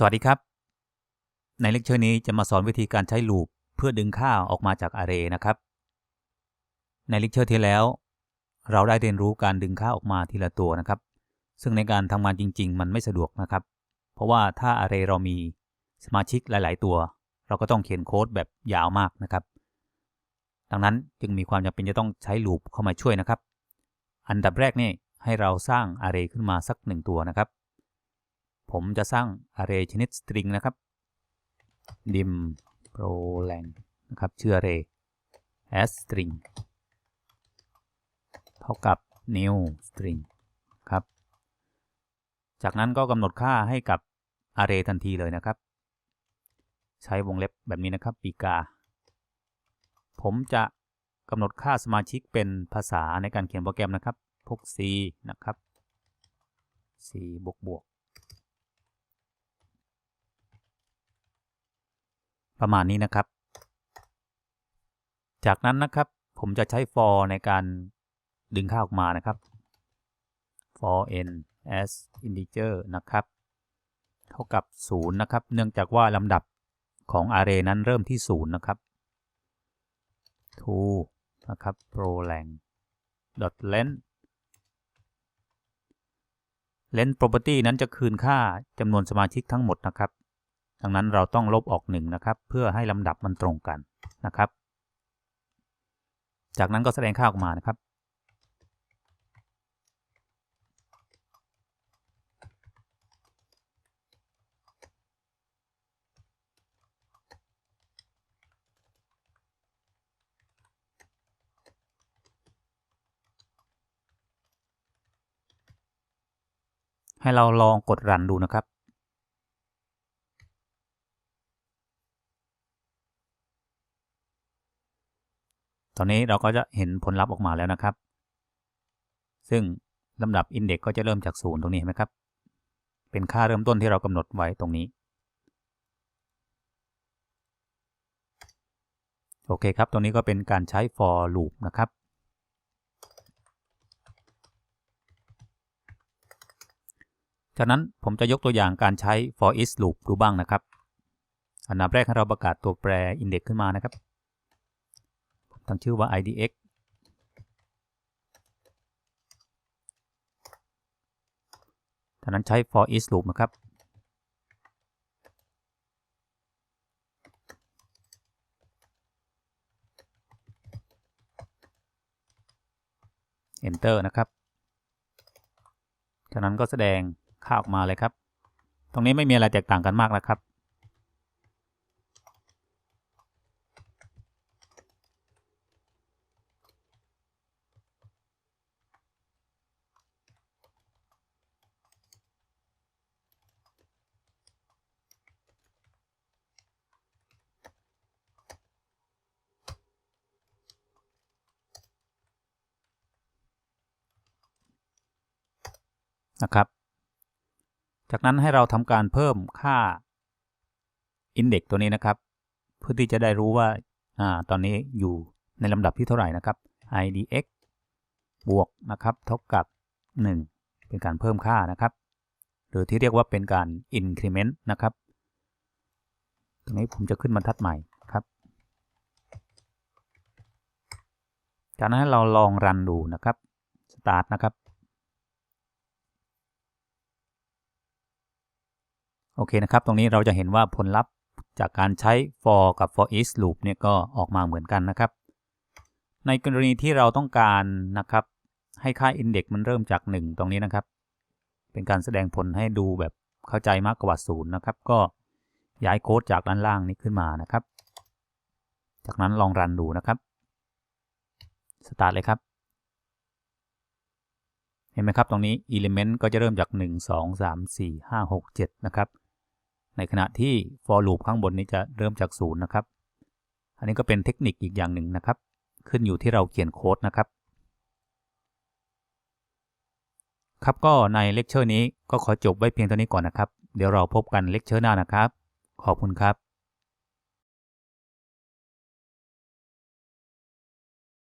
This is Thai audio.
สวัสดีครับ ในเลคเชอร์นี้จะมาสอนวิธีการใช้ลูปเพื่อดึงค่าออกมาจากอาร์เรย์นะครับ ในเลคเชอร์ที่แล้ว เราได้เรียนรู้การดึงค่าออกมาทีละตัวนะครับ ซึ่งในการทำงานจริง ๆ มันไม่สะดวกนะครับ เพราะว่าถ้าอาร์เรย์เรามีสมาชิกหลาย ๆ ตัว เราก็ต้องเขียนโค้ดแบบยาวมากนะครับ ดังนั้นจึงมีความจำเป็นจะต้องใช้ลูปเข้ามาช่วยนะครับ อันดับแรกนี่ให้เราสร้างอาร์เรย์ขึ้นมาสักหนึ่งตัวนะครับ ผมจะสร้าง array ชนิด string นะครับ dim prolang นะครับ ชื่อ array as string เท่ากับ new string ครับ จากนั้นก็กำหนดค่าให้กับ array ทันทีเลยนะครับ ใช้วงเล็บแบบนี้นะครับ ปีกา ผมจะกำหนดค่าสมาชิกเป็นภาษาในการเขียนโปรแกรมนะครับ พวก C นะครับ C บวกบวก ประมาณนี้นะครับ จากนั้นนะครับผมจะใช้ for ในการดึงค่าออกมานะครับ for n as integer นะครับ เท่ากับ 0 นะครับ เนื่องจากว่าลำดับของ array นั้นเริ่มที่ 0 นะครับ to นะครับ prolang dot length length property นั้นจะคืนค่าจำนวนสมาชิกทั้งหมดนะครับ ดังนั้นเราต้องลบออก1นะครับ เพื่อให้ลำดับมันตรงกันนะครับ จากนั้นก็แสดงค่าออกมานะครับ ให้เราลองกดรันดูนะครับ ตอนนี้เราก็จะเห็นผลลัพธ์ออกมาแล้วนะครับ ซึ่งลำดับอินเด็กก็จะเริ่มจากศูนย์ตรงนี้เห็นไหมครับ เป็นค่าเริ่มต้นที่เรากำหนดไว้ตรงนี้ โอเคครับ ตรงนี้ก็เป็นการใช้ for loop นะครับ จากนั้นผมจะยกตัวอย่างการใช้ for each loop ดูบ้างนะครับ อันดับแรกให้เราประกาศตัวแปร index ขึ้นมานะครับ ตั้งชื่อว่า idx จากนั้นใช้ for each loop นะครับ enter นะครับ จากนั้นก็แสดงค่าออกมาเลยครับ ตรงนี้ไม่มีอะไรแตกต่างกันมากนะครับ นะครับ จากนั้นให้เราทำการเพิ่มค่า index ตัวนี้นะครับ เพื่อที่จะได้รู้ว่าอ่าตอนนี้อยู่ในลำดับที่เท่าไหร่นะครับ idx บวกนะครับเท่ากับ 1 เป็นการเพิ่มค่านะครับ หรือที่เรียกว่าเป็นการ increment นะครับ ตรงนี้ผมจะขึ้นบรรทัดใหม่ครับ จากนั้นเราลองรันดูนะครับ start นะครับ โอเคนะครับ ตรงนี้เราจะเห็นว่าผลลัพธ์จากการใช้ for กับ for each loop เนี่ยก็ออกมาเหมือนกันนะครับ ในกรณีที่เราต้องการนะครับ ให้ค่า index มันเริ่มจาก 1 ตรงนี้นะครับ เป็นการแสดงผลให้ดูแบบเข้าใจมากกว่า0นะครับ ก็ย้ายโค้ดจากด้านล่างนี้ขึ้นมานะครับ จากนั้นลองรันดูนะครับ สตาร์ทเลยครับเห็นไหมครับ ตรงนี้ element ก็จะเริ่มจาก 1 2 3 4 5 6 7 นะครับ ในขณะที่ for loop ข้างบนนี้จะเริ่มจากศูนะครับ อันนี้ก็เป็นเทคนิคอีกอย่างหนึ่งนะครับ ขึ้นอยู่ที่เราเขียนโค้ดนะครับ ครับก็ในเลคเชอร์นี้ก็ขอจบไว้เพียงเท่านี้ก่อนนะครับ เดี๋ยวเราพบกันเลคเชอร์หน้านะครับ ขอบคุณครับ